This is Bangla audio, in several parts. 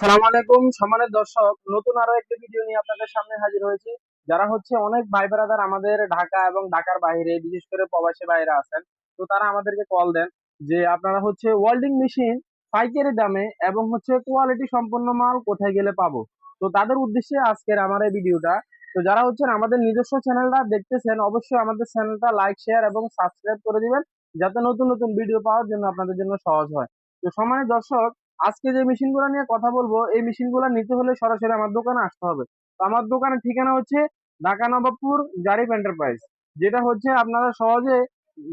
সালাম আলাইকুম সম্মানের দর্শক, নতুন আরও একটি ভিডিও নিয়ে আপনাদের সামনে হাজির হয়েছি। যারা হচ্ছে অনেক ভাই ব্রাদার আমাদের ঢাকা এবং ঢাকার বাইরে, বিশেষ করে প্রবাসী বাইরে আছেন, তো তারা আমাদেরকে কল দেন যে আপনারা হচ্ছে ওয়েল্ডিং মেশিন পাইকারি দামে এবং হচ্ছে কোয়ালিটি সম্পন্ন মাল কোথায় গেলে পাবো? তো তাদের উদ্দেশ্যে আজকের আমার এই ভিডিওটা তো যারা হচ্ছেন আমাদের নিজস্ব চ্যানেলটা দেখতেছেন, অবশ্যই আমাদের চ্যানেলটা লাইক শেয়ার এবং সাবস্ক্রাইব করে দিবেন, যাতে নতুন নতুন ভিডিও পাওয়ার জন্য আপনাদের জন্য সহজ হয়। তো সম্মানিত দর্শক আজকে যে মেশিনগুলো নিয়ে কথা বলব, এই মেশিনগুলো নিতে হলে সরাসরি আমার দোকানে আসতে হবে। তো আমার দোকানের ঠিকানা হচ্ছে ঢাকা নবাবপুর জারিফ এন্টারপ্রাইজ যেটা হচ্ছে আপনারা সহজে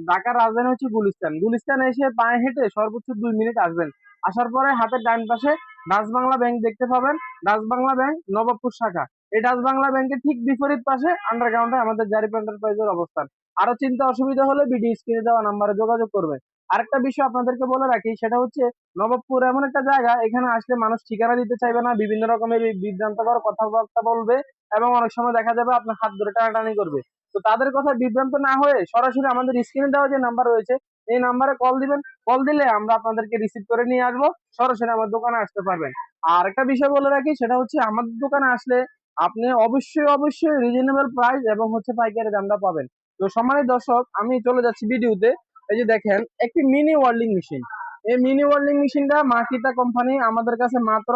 ঢাকার রাজধানী হচ্ছে গুলিস্তান। গুলিস্তান এসে পায়ে হেঁটে সর্বোচ্চ দুই মিনিট আসবেন। আসার পরে হাতের ডান পাশে ডাচ বাংলা ব্যাংক দেখতে পাবেন। ডাচ বাংলা ব্যাংক নবাবপুর শাখা। এই ডাচ বাংলা ব্যাংকের ঠিক বিপরীত পাশে আন্ডারগ্রাউন্ডে আমাদের জারিফ এন্টারপ্রাইজের অবস্থান। আরও চিন্তা অসুবিধা হলে বিডি স্ক্রিনে দেওয়া নাম্বারে যোগাযোগ করবেন। আরেকটা বিষয় আপনাদেরকে বলে রাখি, সেটা হচ্ছে নবাবপুর এমন একটা জায়গা, এখানে আসলে মানুষ ঠিকানা দিতে চাইবে না, বিভিন্ন রকমের বিভ্রান্তকর কথাবার্তা বলবে এবং অনেক সময় দেখা যাবে আপনার হাত ধরে টানাটানি করবে। তো তাদের কথা বিভ্রান্ত না হয়ে সরাসরি আমাদের স্ক্রিনে দেওয়া যে নাম্বার রয়েছে, এই নাম্বারে কল দিবেন কল দিলে আমরা আপনাদেরকে রিসিভ করে নিয়ে আসব, সরাসরি আমার দোকানে আসতে পারবেন। আর একটা বিষয় বলে রাখি, সেটা হচ্ছে আমাদের দোকানে আসলে আপনি অবশ্যই অবশ্যই রিজনেবল প্রাইস এবং হচ্ছে পাইকারি দামটা পাবেন। তো সম্মানিত দর্শক, আমি চলে যাচ্ছি ভিডিওতে এই যে দেখেন, একটি মিনি ওয়ার্ল্ডিং মেশিন এই মিনি ওয়ার্ল্ডিং মেশিনটা মাকিতা কোম্পানি আমাদের কাছে মাত্র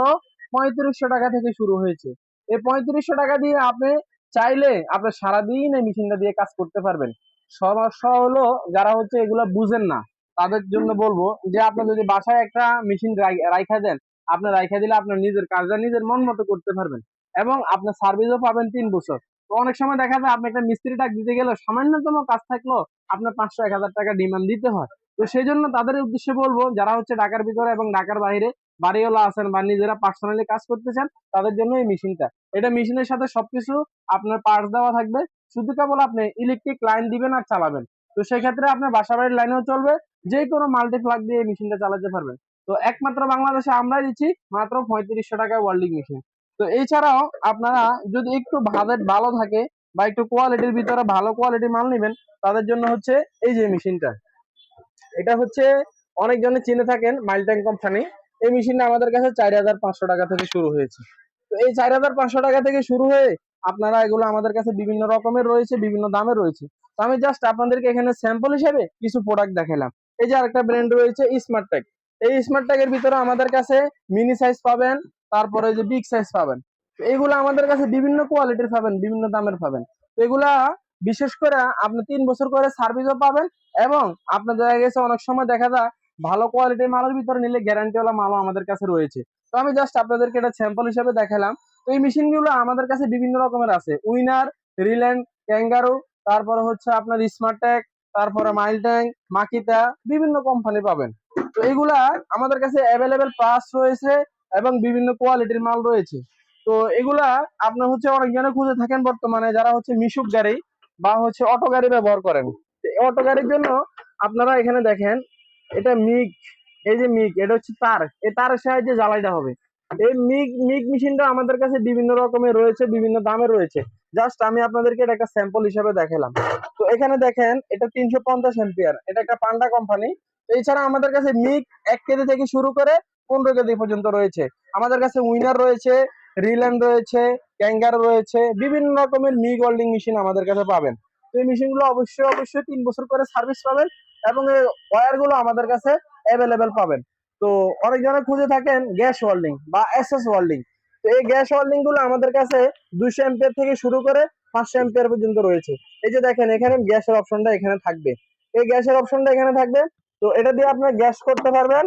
পঁয়ত্রিশশো টাকা থেকে শুরু হয়েছে। এই পঁয়ত্রিশশো টাকা দিয়ে আপনি চাইলে আপনি সারাদিন এই মেশিনটা দিয়ে কাজ করতে পারবেন। সমস্যা হলো যারা হচ্ছে এগুলো বুঝেন না, তাদের জন্য বলব যে আপনি যদি বাসায় একটা মেশিন রাইখা দেন, আপনি রাইখা দিলে আপনার নিজের কাজটা নিজের মন মতো করতে পারবেন। এবং আপনার সার্ভিসও পাবেন তিন বছর। তো অনেক সময় দেখা যায় আপনি একটা মিস্ত্রি টাক দিতে গেলে সামান্যতম কাজ থাকলেও আপনার পাঁচশো, এক হাজার টাকা ডিমান্ড দিতে হয়। তো সেই জন্য তাদের উদ্দেশ্যে বলব, যারা হচ্ছে ঢাকার ভিতরে এবং ঢাকার বাইরে বাড়িওয়ালা আছেন বা নিজেরা পার্সোনালি কাজ করতে চান তাদের জন্য এই মেশিনটা। এটা মেশিনের সাথে সবকিছু আপনার পার্টস দেওয়া থাকবে। শুধু কেবল আপনি ইলেকট্রিক লাইন দিবেন আর চালাবেন। তো সেই ক্ষেত্রে আপনার বাসা বাড়ির লাইনেও চলবে। যে কোনো মাল্টি প্লাগ দিয়ে মেশিনটা চালাতে পারবেন। তো একমাত্র বাংলাদেশে আমরাই দিচ্ছি মাত্র পঁয়ত্রিশশো টাকা ওয়ার্ল্ডিং মেশিন তো এছাড়াও আপনারা যদি একটু বাজেট ভালো থাকে বা একটু কোয়ালিটির ভিতরে ভালো কোয়ালিটির মাল নেবেন, তাদের জন্য হচ্ছে এই যে মেশিনটা। এটা হচ্ছে অনেকজনে চিনে থাকেন মাইলট্যাং কোম্পানি। এই মেশিনটা আমাদের কাছে চার হাজার পাঁচশো টাকা থেকে শুরু হয়েছে। তো এই চার হাজার পাঁচশো টাকা থেকে শুরু হয়ে আপনারা এগুলো আমাদের কাছে বিভিন্ন রকমের রয়েছে, বিভিন্ন দামে রয়েছে। তো আমি জাস্ট আপনাদেরকে এখানে স্যাম্পল হিসেবে কিছু প্রোডাক্ট দেখালাম। এই যে আরেকটা ব্র্যান্ড রয়েছে স্মার্ট ট্যাগ এই স্মার্ট ট্যাগের ভিতরে আমাদের কাছে মিনি সাইজ পাবেন তারপরে যে বিগ সাইজ পাবেন। এগুলো আমাদের কাছে বিভিন্ন কোয়ালিটির পাবেন, বিভিন্ন দামের পাবেন। এগুলা বিশেষ করে আপনি তিন বছর করে সার্ভিসও পাবেন এবং আপনার দেখা গেছে অনেক সময় দেখা যায় ভালো কোয়ালিটির মালের ভিতরে নিলে গ্যারান্টিওয়ালা মালও আমাদের কাছে রয়েছে। তো আমি জাস্ট আপনাদেরকে এটা স্যাম্পল হিসেবে দেখালাম। তো এই মেশিনগুলো আমাদের কাছে বিভিন্ন রকমের আছে। উইনার রিল্যান্ড ক্যাঙ্গারু তারপরে হচ্ছে আপনার স্মার্ট ট্যাগ তারপরে মাইল ট্যাঙ্ক মাকিতা বিভিন্ন কোম্পানি পাবেন। তো এগুলা আমাদের কাছে অ্যাভেলেবেল প্রাইস রয়েছে। এবং বিভিন্ন কোয়ালিটির মাল রয়েছে। তো এগুলা আপনার হচ্ছে অনেকজনে খুঁজে থাকেন বর্তমানে, যারা হচ্ছে মিশুক গাড়ি বা হচ্ছে অটো গাড়ি ব্যবহার করেন। অটো গাড়ির জন্য আপনারা এখানে দেখেন, এটা মিগ, এই যে মিগ, এটা হচ্ছে তার। এই তারের সাহায্যে জ্বালাইটা হবে। এই মিগ মিগ মেশিনটা আমাদের কাছে বিভিন্ন রকমের রয়েছে, বিভিন্ন দামে রয়েছে। জাস্ট আমি আপনাদেরকে এটা একটা স্যাম্পল হিসাবে দেখালাম। তো এখানে দেখেন, এটা তিনশো পঞ্চাশ এম্পিয়ার এটা একটা পান্ডা কোম্পানি এছাড়া আমাদের কাছে মিগ এক কেজি থেকে শুরু করে পনেরো কেজি পর্যন্ত রয়েছে। আমাদের কাছে উইনার রয়েছে রিল্যান্ড রয়েছে ক্যাঙ্গার রয়েছে, বিভিন্ন রকমের মিগ ওয়েল্ডিং মেশিন আমাদের কাছে পাবেন। তো এই মেশিনগুলো অবশ্যই অবশ্যই তিন বছর করে সার্ভিস পাবেন এবং এই ওয়্যারগুলো আমাদের কাছে অ্যাভেলেবেল পাবেন। তো অনেকজনে খুঁজে থাকেন গ্যাস ওয়েল্ডিং বা এস এস ওয়েল্ডিং তো এই গ্যাস ওয়েল্ডিংগুলো আমাদের কাছে দুশো এম্পিয়ার থেকে শুরু করে পাঁচশো এম্পিয়ার পর্যন্ত রয়েছে। এই যে দেখেন, এখানে গ্যাসের অপশনটা এখানে থাকবে। এই গ্যাসের অপশনটা এখানে থাকবে। তো এটা দিয়ে আপনি গ্যাস করতে পারবেন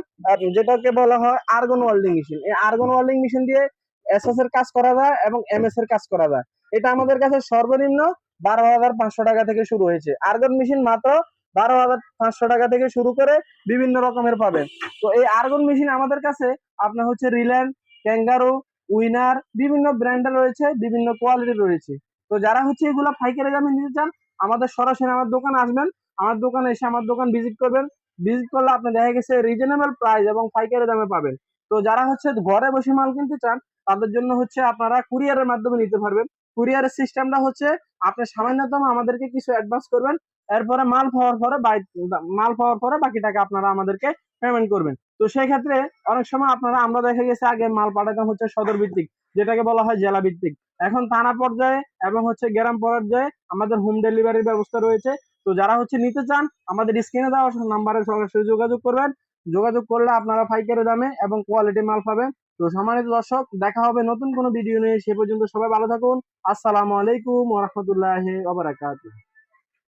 যেটাকে বলা হয় আর্গন ওয়েল্ডিং মেশিন এই আর্গন ওয়েল্ডিং মেশিন দিয়ে এসএস এর কাজ করা যায় এবং এমএস এর কাজ করা যায়। এটা আমাদের কাছে সর্বনিম্ন বারো হাজার পাঁচশো টাকা থেকে শুরু হয়েছে। আর্গন মেশিন মাত্র বারো হাজার পাঁচশো টাকা থেকে শুরু করে বিভিন্ন রকমের পাবেন। তো এই আর্গন মেশিন আমাদের কাছে আপনার হচ্ছে রিল্যান্ড ক্যাঙ্গারো উইনার বিভিন্ন ব্র্যান্ডের রয়েছে, বিভিন্ন কোয়ালিটির রয়েছে। তো যারা হচ্ছে এগুলো পাইকারি দামে নিতে চান, আমাদের সরাসরি আমার দোকানে আসবেন। আমার দোকানে এসে আমার দোকান ভিজিট করবেন। ভিজিট করলে আপনি দেখা গেছে রিজনেবল প্রাইস এবং পাইকারি দামে পাবেন। তো যারা হচ্ছে ঘরে বসে মাল কিনতে চান, তাদের জন্য হচ্ছে আপনারা কুরিয়ারের মাধ্যমে নিতে পারবেন। কুরিয়ারের সিস্টেমটা হচ্ছে আপনি সামান্যতম আমাদেরকে কিছু অ্যাডভান্স করবেন, এরপরে মাল পাওয়ার পরে মাল পাওয়ার পরে বাকি টাকা আপনারা আমাদেরকে পেমেন্ট করবেন। তো সেই ক্ষেত্রে অনেক সময় আপনারা, আমরা দেখা গেছে আগে মাল পাঠাতাম হচ্ছে সদর ভিত্তিক যেটাকে বলা হয় জেলা ভিত্তিক এখন থানা পর্যায়ে এবং হচ্ছে গ্রাম পর্যায়ে আমাদের হোম ডেলিভারির ব্যবস্থা রয়েছে। তো যারা হচ্ছে নিতে চান, আমাদের স্ক্রিনে দেওয়া নাম্বারে সরাসরি যোগাযোগ করবেন। যোগাযোগ করলে আপনারা পাইকারি দামে এবং কোয়ালিটি মাল পাবেন। তো সম্মানিত দর্শক, দেখা হবে নতুন কোনো ভিডিও নিয়ে। সে পর্যন্ত সবাই ভালো থাকুন। আসসালামু আলাইকুম ওরহমতুল্লাহ ওবরাকাতুহ